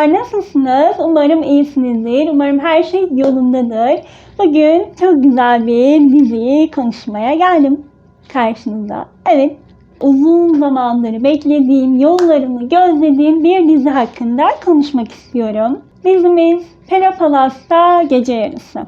Merhabalar, nasılsınız? Umarım iyisinizdir. Umarım her şey yolundadır. Bugün çok güzel bir diziyi konuşmaya geldim karşınıza. Evet, uzun zamandır beklediğim, yollarımı gözlediğim bir dizi hakkında konuşmak istiyorum. Dizimiz Pera Palas'ta Gece Yarısı.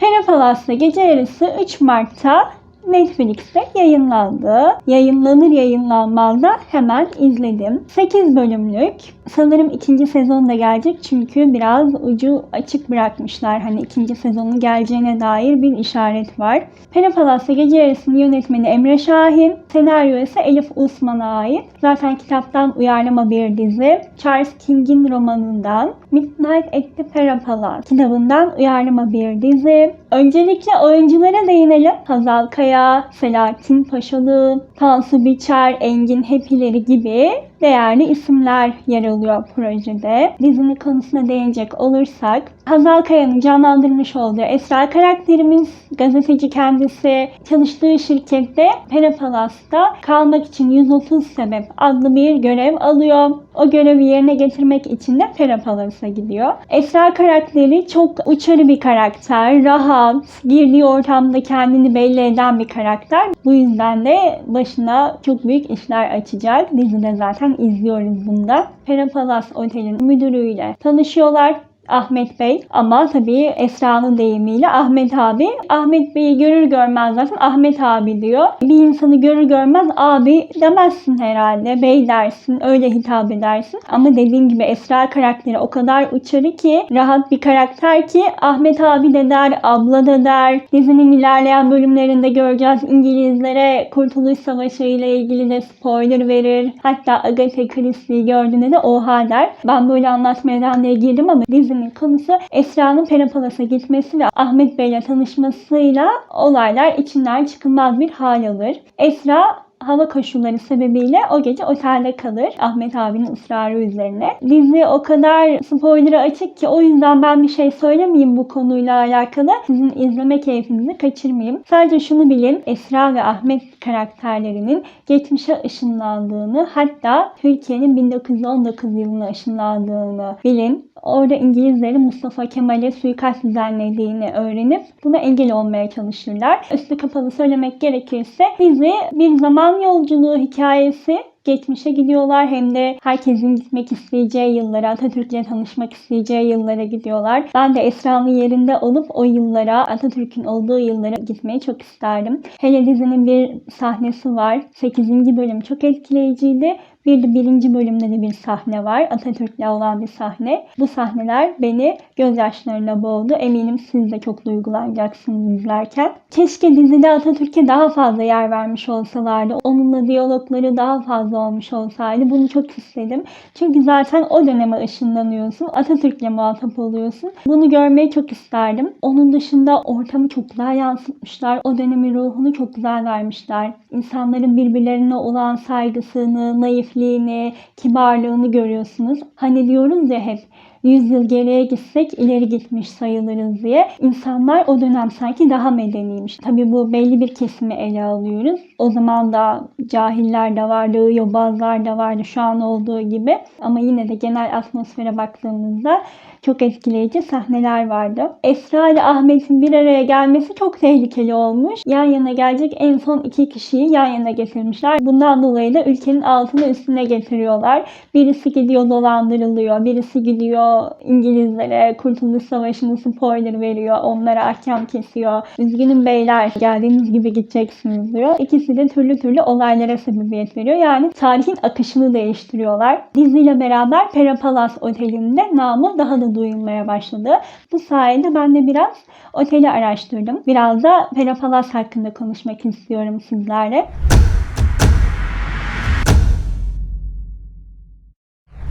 Pera Palas'ta Gece Yarısı 3 Mart'ta Netflix'te yayınlandı. Yayınlanır yayınlanmaz da hemen izledim. 8 bölümlük. Sanırım ikinci sezon da gelecek çünkü biraz ucu açık bırakmışlar. Hani ikinci sezonun geleceğine dair bir işaret var. Pera Palas'ta Gece Yarısı'nın yönetmeni Emre Şahin, senaryo ise Elif Usman'a ait. Zaten kitaptan uyarlama bir dizi. Charles King'in romanından Midnight at the Pera Palace kitabından uyarlama bir dizi. Öncelikle oyunculara değinelim. Hazal Kaya, Selahattin Paşalı, Tansu Biçer, Engin Hepileri gibi değerli isimler yer alıyor projede. Dizinin konusuna değinecek olursak, Hazal Kaya'nın canlandırmış olduğu Esra karakterimiz, gazeteci kendisi, çalıştığı şirkette Pera Palas'ta kalmak için 130 sebep adlı bir görev alıyor. O görevi yerine getirmek için de Pera Palas'a gidiyor. Esra karakteri çok uçarı bir karakter, rahat, girdiği ortamda kendini belli eden bir karakter. Bu yüzden de başına çok büyük işler açacak. Dizide zaten izliyoruz bunda. Pera Palace Otel'in müdürüyle tanışıyorlar. Ahmet Bey ama tabii Esra'nın deyimiyle Ahmet abi. Ahmet Bey'i görür görmez zaten Ahmet abi diyor. Bir insanı görür görmez abi demezsin herhalde. Bey dersin, öyle hitap edersin. Ama dediğim gibi Esra karakteri o kadar uçarı ki, rahat bir karakter ki Ahmet abi de der, abla da der. Dizinin ilerleyen bölümlerinde göreceğiz İngilizlere Kurtuluş Savaşı ile ilgili de spoiler verir. Hatta Agatha Christie'yi gördüğünde de oha der. Ben böyle anlatmadan diye girdim ama dizinin konusu Esra'nın Perapalas'a gitmesi ve Ahmet Bey'le tanışmasıyla olaylar içinden çıkılmaz bir hal alır. Esra hava koşulları sebebiyle o gece otelde kalır. Ahmet abinin ısrarı üzerine. Dizi o kadar spoiler'a açık ki o yüzden ben bir şey söylemeyeyim bu konuyla alakalı. Sizin izleme keyfinizi kaçırmayayım. Sadece şunu bilin. Esra ve Ahmet karakterlerinin geçmişe ışınlandığını hatta Türkiye'nin 1919 yılına ışınlandığını bilin. Orada İngilizlerin Mustafa Kemal'e suikast düzenlediğini öğrenip buna engel olmaya çalışırlar. Üstü kapalı söylemek gerekirse dizi bir zaman yolculuğu hikayesi geçmişe gidiyorlar hem de herkesin gitmek isteyeceği yıllara, Atatürk'le tanışmak isteyeceği yıllara gidiyorlar. Ben de Esra'nın yerinde olup o yıllara, Atatürk'ün olduğu yıllara gitmeyi çok isterdim. Hele dizinin bir sahnesi var. 8. bölüm çok etkileyiciydi. Bir birinci bölümde de bir sahne var. Atatürk'le olan bir sahne. Bu sahneler beni gözyaşlarına boğdu. Eminim siz de çok duygulanacaksınız izlerken. Keşke dizide Atatürk'e daha fazla yer vermiş olsalardı. Onunla diyalogları daha fazla olmuş olsaydı. Bunu çok istedim. Çünkü zaten o döneme ışınlanıyorsun. Atatürk'le muhatap oluyorsun. Bunu görmeyi çok isterdim. Onun dışında ortamı çok güzel yansıtmışlar. O dönemin ruhunu çok güzel vermişler. İnsanların birbirlerine olan saygısını, naifliğini, kibarlığını görüyorsunuz. Hani diyoruz ya hep 100 yıl geriye gitsek ileri gitmiş sayılırız diye. İnsanlar o dönem sanki daha medeniymiş. Tabi bu belli bir kesimi ele alıyoruz. O zaman da cahiller de vardı, yobazlar da vardı şu an olduğu gibi. Ama yine de genel atmosfere baktığımızda çok etkileyici sahneler vardı. Esra ile Ahmet'in bir araya gelmesi çok tehlikeli olmuş. Yan yana gelecek en son iki kişiyi yan yana getirmişler. Bundan dolayı da ülkenin altını üstüne getiriyorlar. Birisi gidiyor dolandırılıyor, birisi gidiyor İngilizlere Kurtuluş Savaşı'nın spoiler veriyor, onlara ahkam kesiyor. Üzgünüm beyler, geldiğiniz gibi gideceksiniz diyor. İkisi de türlü türlü olaylara sebebiyet veriyor. Yani tarihin akışını değiştiriyorlar. Diziyle beraber Pera Palace Oteli'nde namı daha da duyulmaya başladı. Bu sayede ben de biraz oteli araştırdım. Biraz da Pera Palace hakkında konuşmak istiyorum sizlerle.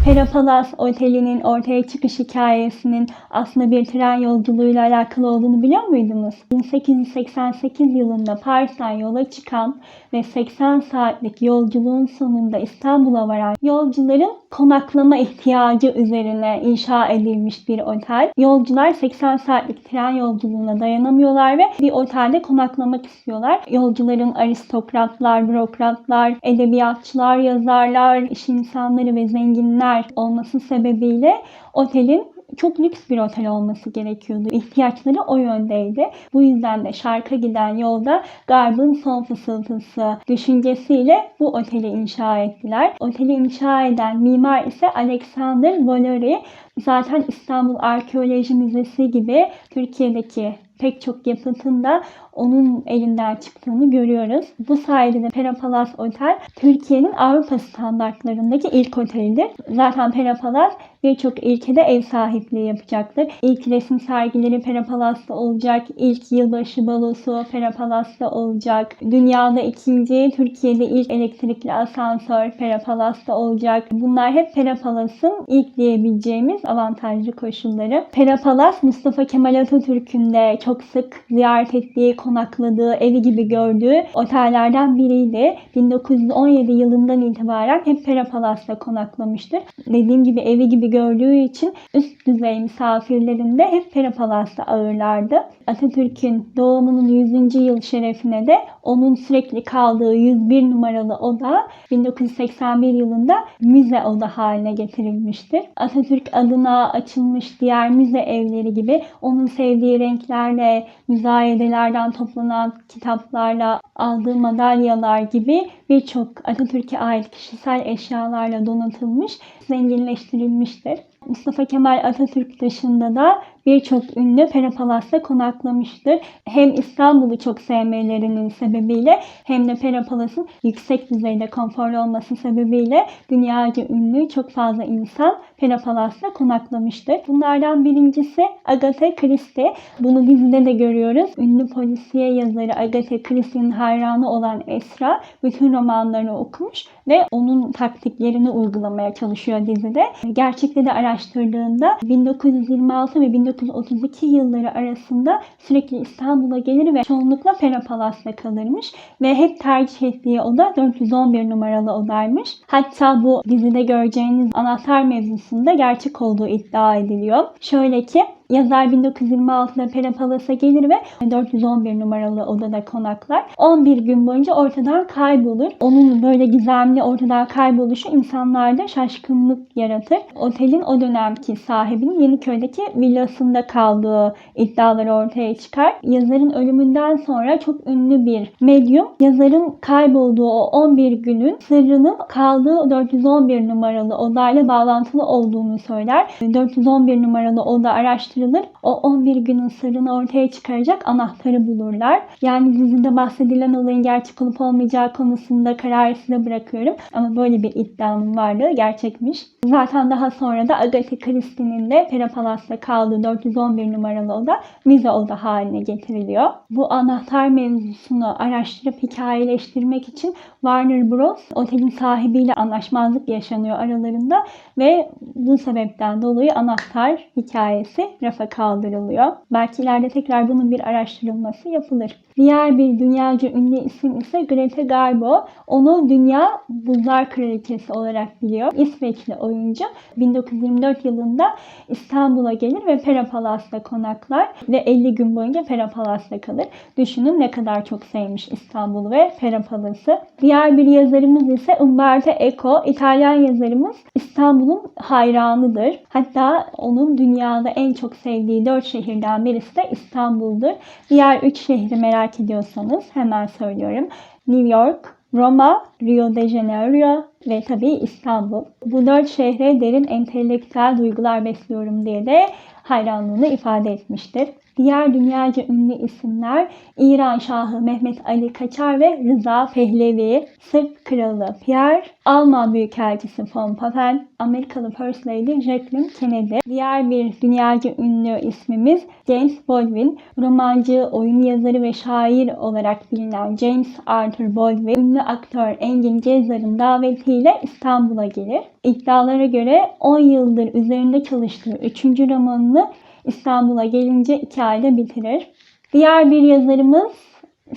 Pera Palace Oteli'nin ortaya çıkış hikayesinin aslında bir tren yolculuğuyla alakalı olduğunu biliyor muydunuz? 1888 yılında Paris'ten yola çıkan ve 80 saatlik yolculuğun sonunda İstanbul'a varan yolcuların konaklama ihtiyacı üzerine inşa edilmiş bir otel. Yolcular 80 saatlik tren yolculuğuna dayanamıyorlar ve bir otelde konaklamak istiyorlar. Yolcuların aristokratlar, bürokratlar, edebiyatçılar, yazarlar, iş insanları ve zenginler olması sebebiyle otelin çok lüks bir otel olması gerekiyordu. İhtiyaçları o yöndeydi. Bu yüzden de şarka giden yolda garbın son fısıltısı düşüncesiyle bu oteli inşa ettiler. Oteli inşa eden mimar ise Alexander Valery. Zaten İstanbul Arkeoloji Müzesi gibi Türkiye'deki pek çok yapıtında onun elinden çıktığını görüyoruz. Bu sayede de Pera Palace Otel Türkiye'nin Avrupa standartlarındaki ilk otelidir. Zaten Pera Palace birçok ülkede ev sahipliği yapacaktır. İlk resim sergileri Pera Palace'da olacak. İlk yılbaşı balosu Pera Palace'da olacak. Dünyada ikinci, Türkiye'de ilk elektrikli asansör Pera Palace'da olacak. Bunlar hep Pera Palace'ın ilk diyebileceğimiz avantajlı koşulları. Pera Palace Mustafa Kemal Atatürk'ün de çok sık ziyaret ettiği, konakladığı, evi gibi gördüğü otellerden biriydi. 1917 yılından itibaren hep Pera Palace'da konaklamıştır. Dediğim gibi evi gibi gördüğü için üst düzey misafirlerinde hep Pera Palace'da ağırlardı. Atatürk'ün doğumunun 100. yıl şerefine de onun sürekli kaldığı 101 numaralı oda 1981 yılında müze oda haline getirilmiştir. Atatürk adına açılmış diğer müze evleri gibi onun sevdiği renklerle, müzayedelerden toplanan kitaplarla, aldığı madalyalar gibi birçok Atatürk'e ait kişisel eşyalarla donatılmış, zenginleştirilmiştir. Mustafa Kemal Atatürk dışında da birçok ünlü Pera Palas'ta konaklamıştır. Hem İstanbul'u çok sevmelerinin sebebiyle hem de Pera Palas'ın yüksek düzeyde konforlu olması sebebiyle dünyaca ünlü çok fazla insan Pera Palas'ta konaklamıştır. Bunlardan birincisi Agatha Christie. Bunu dizide de görüyoruz. Ünlü polisiye yazarı Agatha Christie'nin hayranı olan Esra bütün romanlarını okumuş ve onun taktiklerini uygulamaya çalışıyor dizide. Gerçekte de araştırdığında 1926 ve 1932 yılları arasında sürekli İstanbul'a gelir ve çoğunlukla Pera Palas'ta kalırmış ve hep tercih ettiği oda 411 numaralı odaymış. Hatta bu dizide göreceğiniz anahtar mevzusunda gerçek olduğu iddia ediliyor. Şöyle ki Yazar 1926'da Pera Palas'a gelir ve 411 numaralı odada konaklar. 11 gün boyunca ortadan kaybolur. Onun böyle gizemli ortadan kayboluşu insanlarda şaşkınlık yaratır. Otelin o dönemki sahibinin Yeniköy'deki villasında kaldığı iddiaları ortaya çıkar. Yazarın ölümünden sonra çok ünlü bir medyum yazarın kaybolduğu o 11 günün sırrının kaldığı 411 numaralı odayla bağlantılı olduğunu söyler. 411 numaralı oda araştırılır araştırılır. O 11 günün sırrını ortaya çıkaracak anahtarı bulurlar. Yani dizide bahsedilen olayın gerçek olup olmayacağı konusunda kararı size bırakıyorum. Ama böyle bir iddiam vardı. Gerçekmiş. Zaten daha sonra da Agatha Christie'nin de Pera Palas'ta kaldığı 411 numaralı oda müze oda haline getiriliyor. Bu anahtar mevzusunu araştırıp hikayeleştirmek için Warner Bros. otelin sahibiyle anlaşmazlık yaşanıyor aralarında ve bu sebepten dolayı anahtar hikayesi rafa kaldırılıyor. Belki ileride tekrar bunun bir araştırılması yapılır. Diğer bir dünyaca ünlü isim ise Greta Garbo. Onu dünya buzlar kraliçesi olarak biliyor. İsveçli oyuncu. 1924 yılında İstanbul'a gelir ve Pera Palas'ta konaklar ve 50 gün boyunca Pera Palas'ta kalır. Düşünün ne kadar çok sevmiş İstanbul'u ve Pera Palas'ı. Diğer bir yazarımız ise Umberto Eco. İtalyan yazarımız İstanbul'un hayranıdır. Hatta onun dünyada en çok sevdiği 4 şehirden birisi de İstanbul'dur. Diğer 3 şehri merak ediyorsanız hemen söylüyorum. New York, Roma, Rio de Janeiro ve tabii İstanbul. Bu dört şehre derin entelektüel duygular besliyorum diye de hayranlığını ifade etmiştir. Diğer dünyaca ünlü isimler İran Şahı Mehmet Ali Kaçar ve Rıza Pehlevi, Sırp Kralı Pierre, Alman Büyükelçisi von Papen, Amerikalı First Lady Jacqueline Kennedy. Diğer bir dünyaca ünlü ismimiz James Baldwin, romancı, oyun yazarı ve şair olarak bilinen James Arthur Baldwin, ünlü aktör Engin Cezar'ın davetiyle İstanbul'a gelir. İddialara göre 10 yıldır üzerinde çalıştığı 3. romanını İstanbul'a gelince 2 ayda bitirir. Diğer bir yazarımız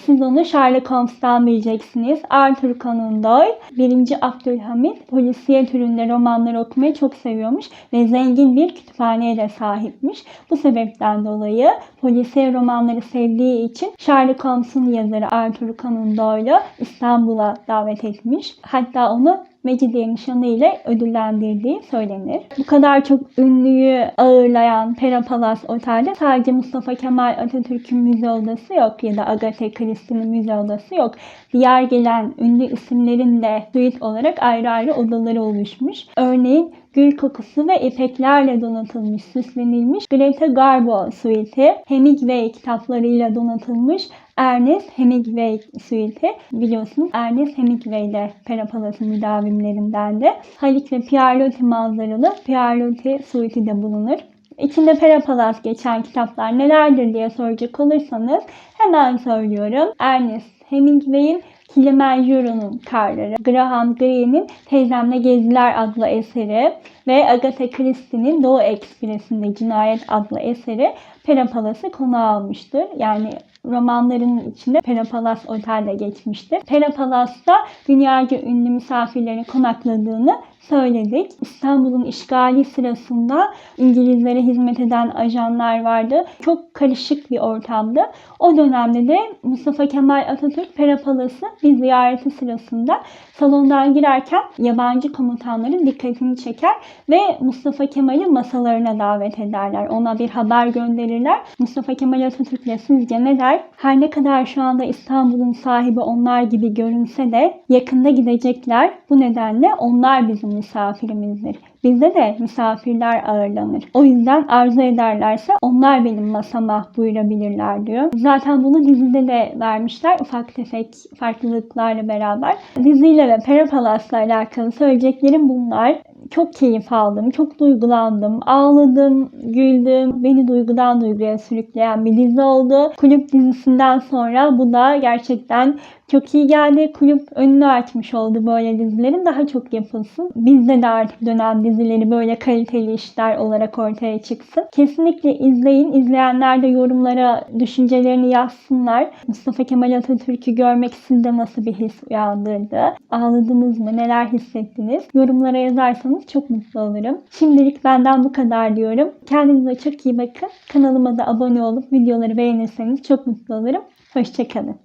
siz onu Sherlock Holmes'tan bileceksiniz. Arthur Conan Doyle, 1. Abdülhamit polisiye türünde romanları okumayı çok seviyormuş ve zengin bir kütüphaneye de sahipmiş. Bu sebepten dolayı polisiye romanları sevdiği için Sherlock Holmes'un yazarı Arthur Conan Doyle'u İstanbul'a davet etmiş. Hatta onu Mecidiye nişanı ile ödüllendirdiği söylenir. Bu kadar çok ünlüyü ağırlayan Pera Palace Otel'de sadece Mustafa Kemal Atatürk'ün müze odası yok ya da Agatha Christie'nin müze odası yok. Diğer gelen ünlü isimlerin de suite olarak ayrı ayrı odaları oluşmuş. Örneğin gül kokusu ve ipeklerle donatılmış, süslenilmiş Greta Garbo suite'i, Hemingway kitaplarıyla donatılmış Ernest Hemingway suite'i. Biliyorsunuz Ernest Hemingway de Pera Palace'ın müdavimlerinden de. Halik ve Pierre Loti manzaralı Pierre Loti suite'i de bulunur. İçinde Pera Palace geçen kitaplar nelerdir diye soracak olursanız hemen söylüyorum. Ernest Hemingway'in Kilimanjaro'nun Karları, Graham Greene'in Teyzemle Geziler adlı eseri ve Agatha Christie'nin Doğu Ekspresi'nde Cinayet adlı eseri Pera Palace'ı konu almıştır. Yani romanlarının içinde Pera Palace Otel'de geçmiştir. Pera Palace'da dünyaca ünlü misafirlerin konakladığını söyledik. İstanbul'un işgali sırasında İngilizlere hizmet eden ajanlar vardı. Çok karışık bir ortamdı. O dönemde de Mustafa Kemal Atatürk Pera Palace'ı bir ziyareti sırasında salondan girerken yabancı komutanların dikkatini çeker ve Mustafa Kemal'i masalarına davet ederler. Ona bir haber gönderirler. Mustafa Kemal Atatürk'le sizce ne der? Her ne kadar şu anda İstanbul'un sahibi onlar gibi görünse de yakında gidecekler. Bu nedenle onlar bizim misafirimizdir. Bizde de misafirler ağırlanır. O yüzden arzu ederlerse onlar benim masama buyurabilirler diyor. Zaten bunu dizide de vermişler ufak tefek farklılıklarla beraber. Diziyle ve Pera Palas'la alakalı söyleyeceklerim bunlar. Çok keyif aldım, çok duygulandım, ağladım, güldüm. Beni duygudan duyguya sürükleyen bir dizi oldu. Kulüp dizisinden sonra bu da gerçekten çok iyi geldi. Kulüp önünü açmış oldu böyle dizilerin. Daha çok yapılsın. Bizde de artık dönem dizileri böyle kaliteli işler olarak ortaya çıksın. Kesinlikle izleyin. İzleyenler de yorumlara düşüncelerini yazsınlar. Mustafa Kemal Atatürk'ü görmek sizde nasıl bir his uyandırdı? Ağladınız mı? Neler hissettiniz? Yorumlara yazarsanız çok mutlu olurum. Şimdilik benden bu kadar diyorum. Kendinize çok iyi bakın. Kanalıma da abone olup videoları beğenirseniz çok mutlu olurum. Hoşçakalın.